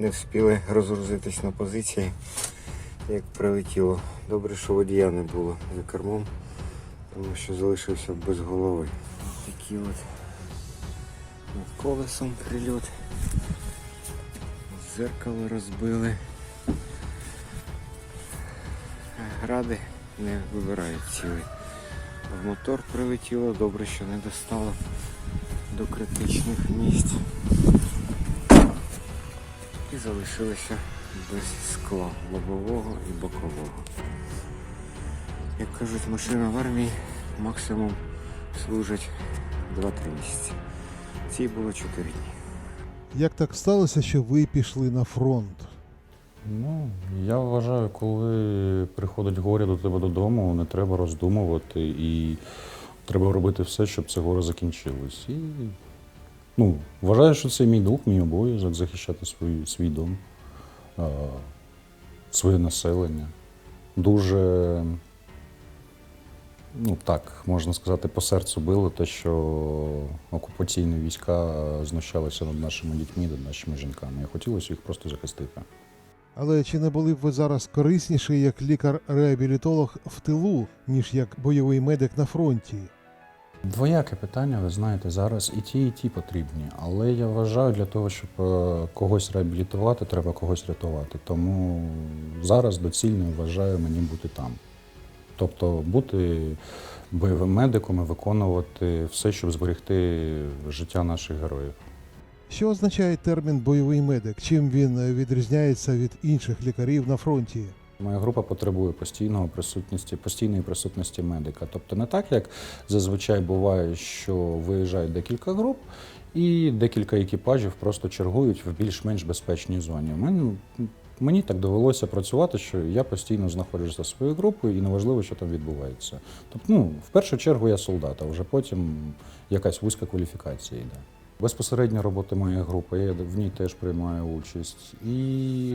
Не встигли розгрузитись на позиції, як прилетіло. Добре, що водія не було за кермом, тому що залишився без голови. Такі от над колесом прильот. Зеркало розбили. Гради не вибирають цілий. В мотор прилетіло, добре, що не достало до критичних місць. Залишилися без скла лобового і бокового. Як кажуть, машина в армії максимум служить 2-3 місяці. Цій було 4 дні. Як так сталося, що ви пішли на фронт? Ну, я вважаю, коли приходить горе до тебе додому, не треба роздумувати і треба робити все, щоб це горе закінчилось. І ну, вважаю, що це мій дух, мій обов'язок захищати свій, свій дом, своє населення. Дуже, ну так, можна сказати, по серцю било те, що окупаційні війська знущалися над нашими дітьми, над нашими жінками. І хотілося їх просто захистити. Але чи не були б ви зараз корисніші як лікар-реабілітолог в тилу, ніж як бойовий медик на фронті? Двояке питання, ви знаєте, зараз і ті, і ті потрібні. Але я вважаю, для того, щоб е, когось реабілітувати, треба когось рятувати. Тому зараз доцільно вважаю мені бути там. Тобто бути бойовим медиком і виконувати все, щоб зберегти життя наших героїв. Що означає термін бойовий медик? Чим він відрізняється від інших лікарів на фронті? Моя група потребує постійного присутності, постійної присутності медика. Тобто не так, як зазвичай буває, що виїжджають декілька груп, і декілька екіпажів просто чергують в більш-менш безпечній зоні. Мен- Мені так довелося працювати, що я постійно знаходжуся зі своєю групою, і неважливо, що там відбувається. Тобто, ну, в першу чергу я солдат, а вже потім якась вузька кваліфікація йде. Безпосередня робота моєї групи, я в ній теж приймаю участь. І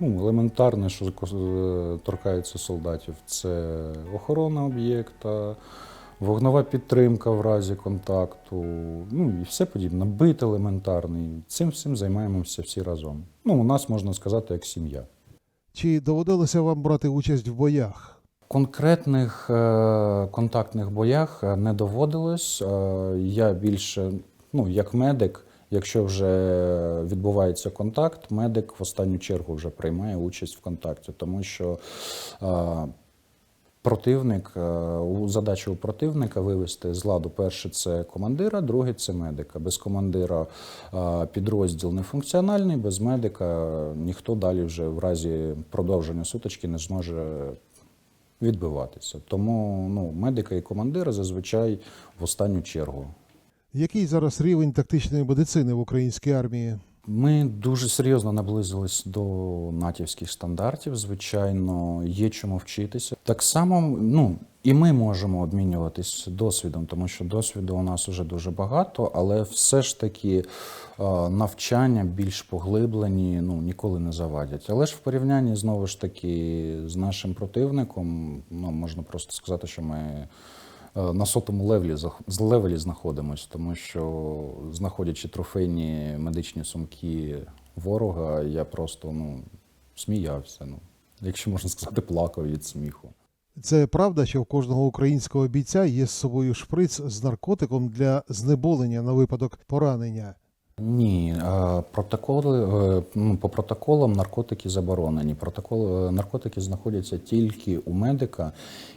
ну, елементарне, що е, торкається солдатів, це охорона об'єкта, вогнова підтримка в разі контакту, ну і все подібне. Бит елементарний. Цим всім займаємося всі разом. Ну, у нас можна сказати, як сім'я. Чи доводилося вам брати участь в боях? Конкретних е, контактних боях е, не доводилось. Я більше, ну, як медик, якщо вже відбувається контакт, медик в останню чергу вже приймає участь в контакті, тому що е, противник, е, задача у противника вивести з ладу перше це командира, друге це медика. Без командира е, підрозділ нефункціональний, без медика ніхто далі вже в разі продовження сутички не зможе відбиватися. Тому ну, медика і командира зазвичай в останню чергу. Який зараз рівень тактичної медицини в українській армії? Ми дуже серйозно наблизились до натівських стандартів. Звичайно, є чому вчитися. Так само, ну і ми можемо обмінюватись досвідом, тому що досвіду у нас вже дуже багато, але все ж таки е, навчання більш поглиблені, ну ніколи не завадять. Але ж в порівнянні знову ж таки з нашим противником, ну можна просто сказати, що ми. Е, На сотому левлі левелі знаходимось, тому що знаходячи трофейні медичні сумки ворога, я просто ну, сміявся. Ну, якщо можна сказати, плакав від сміху. Це правда, що в кожного українського бійця є з собою шприц з наркотиком для знеболення на випадок поранення. Ні, протоколи е, ну, по протоколам наркотики заборонені. Протокол е, наркотики знаходяться тільки у медика,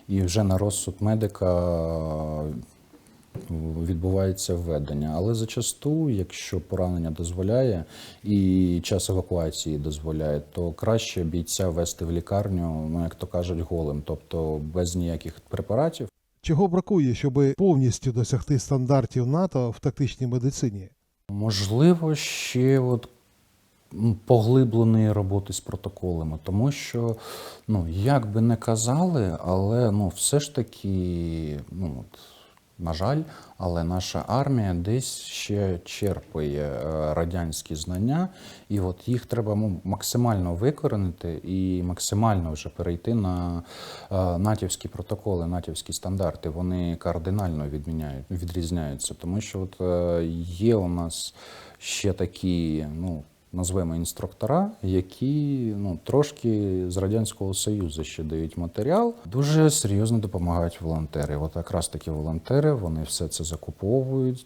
і вже на розсуд медика е, відбувається введення. Але зачасту, якщо поранення дозволяє і час евакуації дозволяє, то краще бійця вести в лікарню, ну як то кажуть, голим, тобто без ніяких препаратів. Чого бракує, щоб повністю досягти стандартів НАТО в тактичній медицині? Можливо, ще от поглибленої роботи з протоколами, тому що, ну, як би не казали, але ну, все ж таки, ну, от, на жаль, але наша армія десь ще черпає е, радянські знання, і от їх треба ну, максимально викоренити і максимально вже перейти на е, натівські протоколи, натівські стандарти. Вони кардинально відміняють, відрізняються, тому що от, е, є у нас ще такі, ну. Назвемо інструктора, які ну, трошки з Радянського Союзу ще дають матеріал. Дуже серйозно допомагають волонтери. От якраз такі волонтери, вони все це закуповують,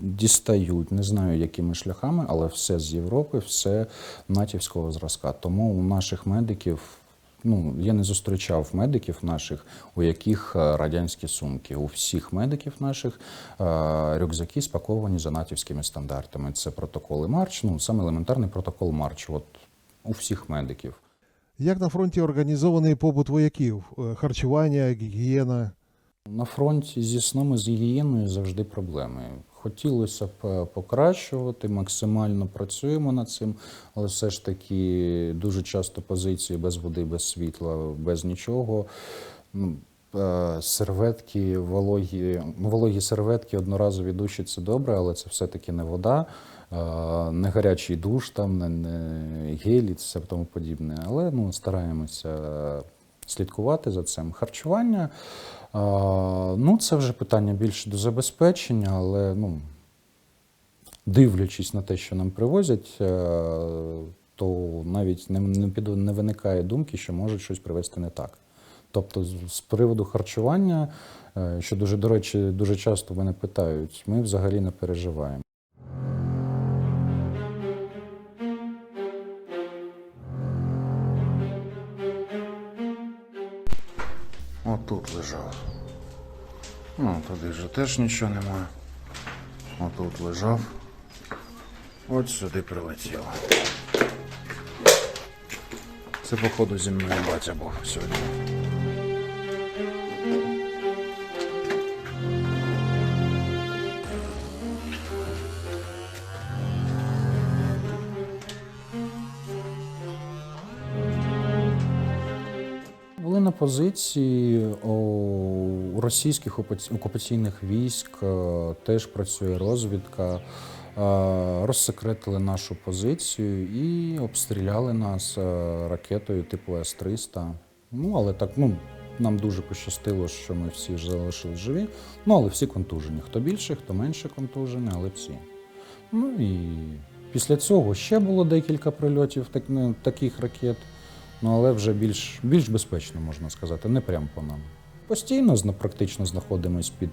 дістають, не знаю якими шляхами, але все з Європи, все натівського зразка. Тому у наших медиків. Ну, я не зустрічав медиків наших, у яких е, радянські сумки. У всіх медиків наших е, рюкзаки спаковані за натівськими стандартами. Це протоколи Марч, ну саме елементарний протокол Марч. От у всіх медиків. Як на фронті організований побут вояків? Е, Харчування, гігієна. На фронті зі сном і з гігієною завжди проблеми. Хотілося б е, покращувати, максимально працюємо над цим, але все ж таки дуже часто позиції без води, без світла, без нічого. Ну, е, Серветки, вологі, вологі серветки, одноразові душі це добре, але це все-таки не вода, е, не гарячий душ, там, не, не гель і все тому подібне. Але ну, стараємося слідкувати за цим. Харчування. Ну, це вже питання більше до забезпечення, але ну, дивлячись на те, що нам привозять, е, то навіть не, не, не виникає думки, що можуть щось привезти не так. Тобто, з- з приводу харчування, е, що дуже, до речі, дуже часто мене питають, ми взагалі не переживаємо. Отут лежав. Ну, туди вже теж нічого немає. Отут лежав. От сюди прилетіло. Це, походу, зі мною батя був сьогодні. Позиції у російських окупаці- окупаційних військ, е, теж працює розвідка. Е, Розсекретили нашу позицію і обстріляли нас е, ракетою типу С-300. Ну, але так, ну, нам дуже пощастило, що ми всі ж залишились живі. Ну, але всі контужені. Хто більше, хто менше контужені, але всі. Ну і після цього ще було декілька прильотів так, ну, таких ракет. Ну, але вже більш, більш безпечно, можна сказати, не прямо по нам. Постійно практично знаходимось під,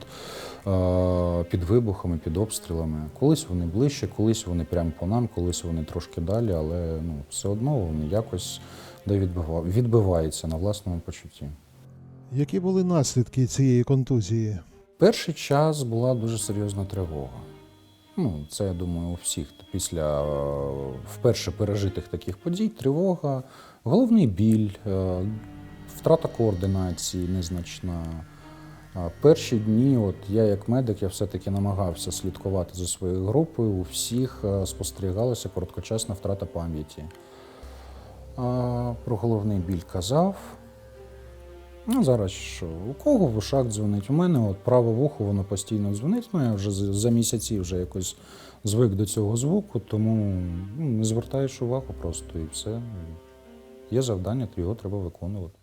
е, під вибухами, під обстрілами. Колись вони ближче, колись вони прямо по нам, колись вони трошки далі, але ну, все одно вони якось відбиваються на власному почутті. Які були наслідки цієї контузії? Перший час була дуже серйозна тривога. Ну, це, я думаю, у всіх після е, вперше пережитих таких подій тривога, головний біль, е, втрата координації незначна. Перші дні, от я як медик, я все-таки намагався слідкувати за своєю групою. У всіх е, спостерігалася короткочасна втрата пам'яті. Про головний біль казав. Ну, зараз що? У кого в ушах дзвонить? У мене от праве вухо, воно постійно дзвонить. Ну, я вже за місяці вже якось звик до цього звуку, тому ну, не звертаєш увагу просто і все. Є завдання, то його треба виконувати.